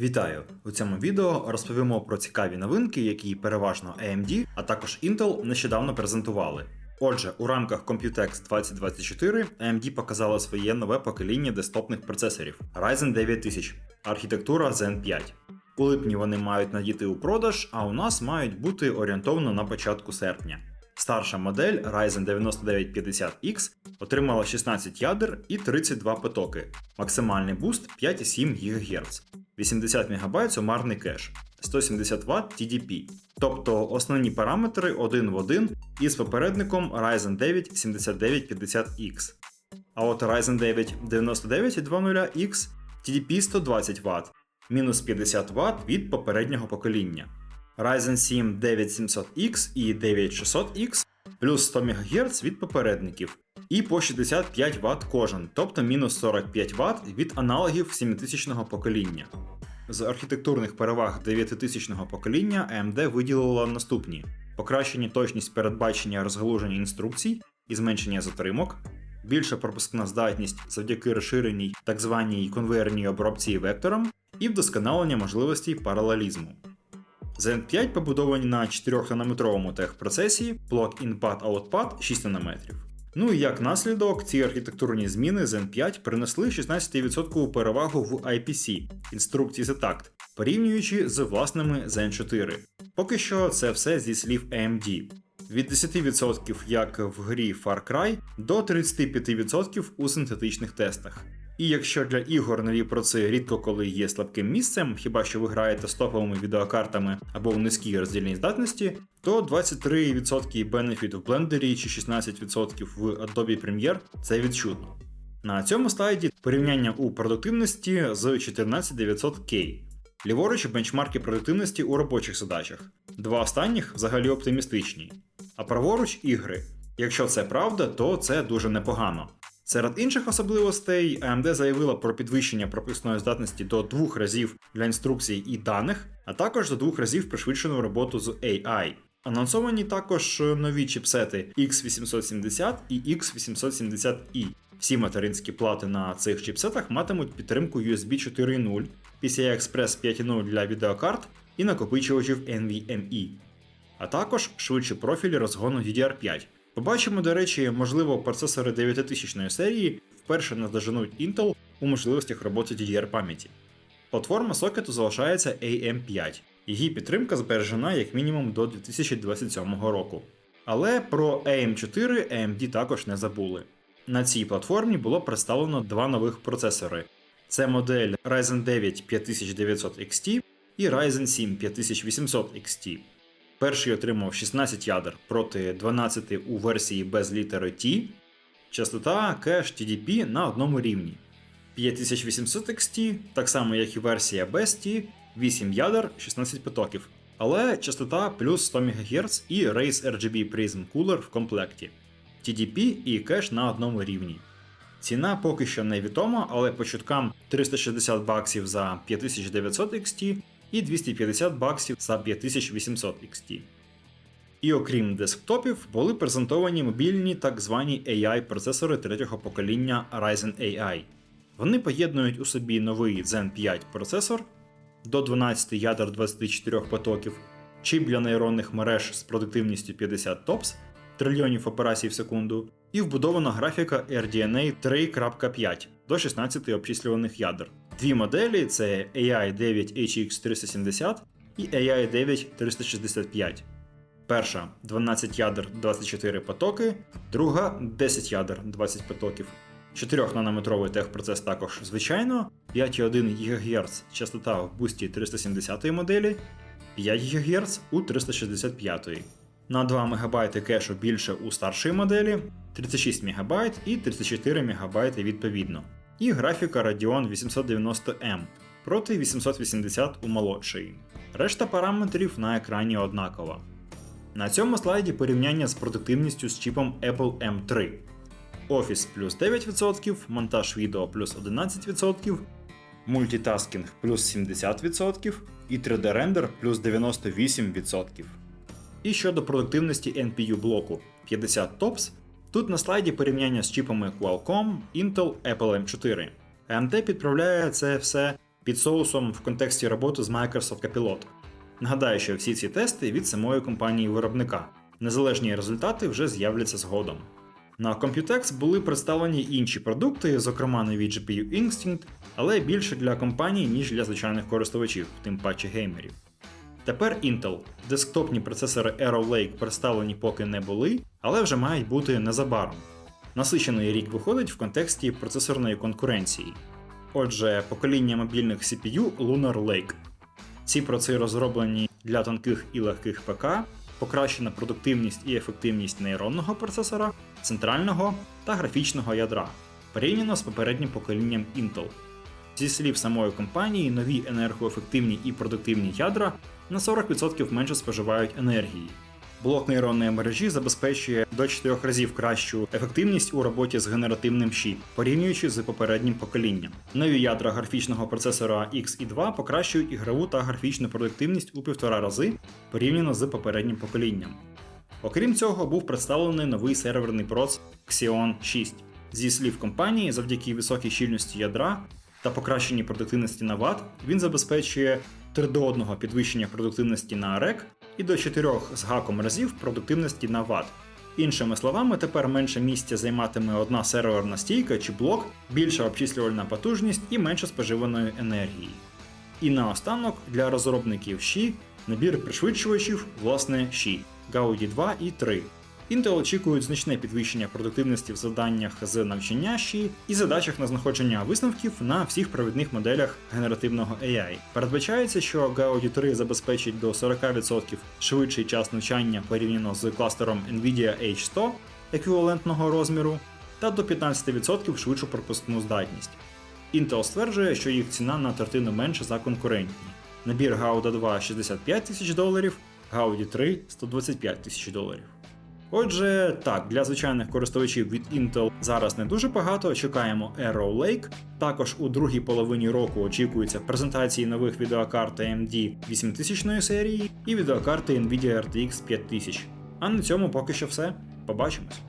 Вітаю! У цьому відео розповімо про цікаві новинки, які переважно AMD, а також Intel нещодавно презентували. Отже, у рамках Computex 2024 AMD показала своє нове покоління десктопних процесорів Ryzen 9000, архітектура Zen 5. У липні вони мають надійти у продаж, а у нас мають бути орієнтовно на початку серпня. Старша модель Ryzen 9950X отримала 16 ядер і 32 потоки, максимальний буст 5,7 ГГц, 80 МБ сумарний кеш, 170 Вт TDP. Тобто основні параметри один в один із попередником Ryzen 9 7950X. А от Ryzen 9 9920X TDP 120 Вт, мінус 50 Вт від попереднього покоління. Ryzen 7 9700X і 9600X плюс 100 МГц від попередників, і по 65 Вт кожен, тобто мінус 45 Вт від аналогів 7000 покоління. З архітектурних переваг 9000 покоління AMD виділила наступні: покращення точність передбачення розгалуження інструкцій і зменшення затримок, більша пропускна здатність завдяки розширеній так званій конвейерній обробці вектором і вдосконалення можливостей паралелізму. Zen 5 побудовані на 4-нанометровому техпроцесі Plug-in Pad Outpad 6 нм. Ну і як наслідок, ці архітектурні зміни Zen 5 принесли 16% перевагу в IPC інструкції за такт, порівнюючи з власними Zen 4. Поки що це все зі слів AMD. Від 10% як в грі Far Cry до 35% у синтетичних тестах. І якщо для ігор нові проци рідко коли є слабким місцем, хіба що ви граєте з топовими відеокартами або в низькій роздільній здатності, то 23% бенефіт в блендері чи 16% в Adobe Premiere це відчутно. На цьому слайді порівняння у продуктивності з 14900K. Ліворуч бенчмарки продуктивності у робочих задачах. Два останніх взагалі оптимістичні. А праворуч ігри. Якщо це правда, то це дуже непогано. Серед інших особливостей AMD заявила про підвищення прописної здатності до двох разів для інструкцій і даних, а також до двох разів пришвидшену роботу з AI. Анонсовані також нові чіпсети X870 і X870i. Всі материнські плати на цих чіпсетах матимуть підтримку USB 4.0, PCI Express 5.0 для відеокарт і накопичувачів NVMe, а також швидші профілі розгону DDR5. Побачимо, до речі, можливо, процесори 9000 серії вперше наздоженуть Intel у можливостях роботи DDR пам'яті. Платформа сокету залишається AM5, її підтримка збережена як мінімум до 2027 року. Але про AM4 AMD також не забули. На цій платформі було представлено два нових процесори: це модель Ryzen 9 5900 XT і Ryzen 7 5800 XT. Перший отримав 16 ядер проти 12 у версії без літери T, частота кеш TDP на одному рівні. 5800 XT, так само як і версія без T, 8 ядер 16 потоків, але частота плюс 100 МГц і Race RGB Prism Cooler в комплекті. TDP і кеш на одному рівні. Ціна поки що не відома, але по чуткам 360 баксів за 5900 XT і 250 баксів за 5800 XT. І окрім десктопів, були презентовані мобільні так звані AI-процесори третього покоління Ryzen AI. Вони поєднують у собі новий Zen 5 процесор до 12 ядер 24 потоків, чіп для нейронних мереж з продуктивністю 50 TOPS, трильйонів операцій в секунду, і вбудована графіка RDNA 3.5 до 16 обчислюваних ядер. Дві моделі це AI 9 HX370 і AI 9 365. Перша 12 ядер 24 потоки, друга 10 ядер 20 потоків. 4-нанометровий техпроцес також звичайно, 5,1 ГГц частота в бусті 370 моделі, 5 ГГц у 365. На 2 МБ кешу більше у старшої моделі, 36 МБ і 34 МБ відповідно. І графіка Radeon 890M проти 880 у молодшої. Решта параметрів на екрані однакова. На цьому слайді порівняння з продуктивністю з чіпом Apple M3. Офіс плюс 9%, монтаж відео плюс 11%, мультитаскінг плюс 70% і 3D рендер плюс 98%. І щодо продуктивності NPU блоку 50 TOPS, тут на слайді порівняння з чіпами Qualcomm, Intel, Apple M4. AMD підправляє це все під соусом в контексті роботи з Microsoft Copilot. Нагадаю, що всі ці тести від самої компанії виробника. Незалежні результати вже з'являться згодом. На Computex були представлені інші продукти, зокрема нові GPU Instinct, але більше для компаній, ніж для звичайних користувачів, тим паче геймерів. Тепер Intel. Десктопні процесори Arrow Lake представлені поки не були, але вже мають бути незабаром. Насичений рік виходить в контексті процесорної конкуренції. Отже, покоління мобільних CPU Lunar Lake. Ці проци розроблені для тонких і легких ПК, покращена продуктивність і ефективність нейронного процесора, центрального та графічного ядра, порівняно з попереднім поколінням Intel. Зі слів самої компанії, нові енергоефективні і продуктивні ядра на 40% менше споживають енергії. Блок нейронної мережі забезпечує до 4 разів кращу ефективність у роботі з генеративним щі, порівнюючи з попереднім поколінням. Нові ядра графічного процесора X і 2 покращують ігрову та графічну продуктивність у півтора рази порівняно з попереднім поколінням. Окрім цього, був представлений новий серверний проц Xeon 6. Зі слів компанії, завдяки високій щільності ядра та покращеній продуктивності на Вт, він забезпечує 3 до 1 підвищення продуктивності на рек і до 4 з гаком разів продуктивності на Вт. Іншими словами, тепер менше місця займатиме одна серверна стійка чи блок, більша обчислювальна потужність і менше споживаної енергії. І наостанок для розробників Ші набір пришвидшувачів, власне, Ші Gaudi 2 і 3. Intel очікують значне підвищення продуктивності в завданнях з навчання Ші і задачах на знаходження висновків на всіх провідних моделях генеративного AI. Передбачається, що Gaudi 3 забезпечить до 40% швидший час навчання порівняно з кластером Nvidia H100 еквівалентного розміру, та до 15% швидшу пропускну здатність. Intel стверджує, що їх ціна на третину менша за конкурентні. Набір Gauda 2 65 тисяч доларів, Gaudi 3 125 тисяч доларів. Отже, так, для звичайних користувачів від Intel зараз не дуже багато. Чекаємо Arrow Lake. Також у другій половині року очікуються презентації нових відеокарт AMD 8000 серії і відеокарти Nvidia RTX 5000. А на цьому поки що все. Побачимось.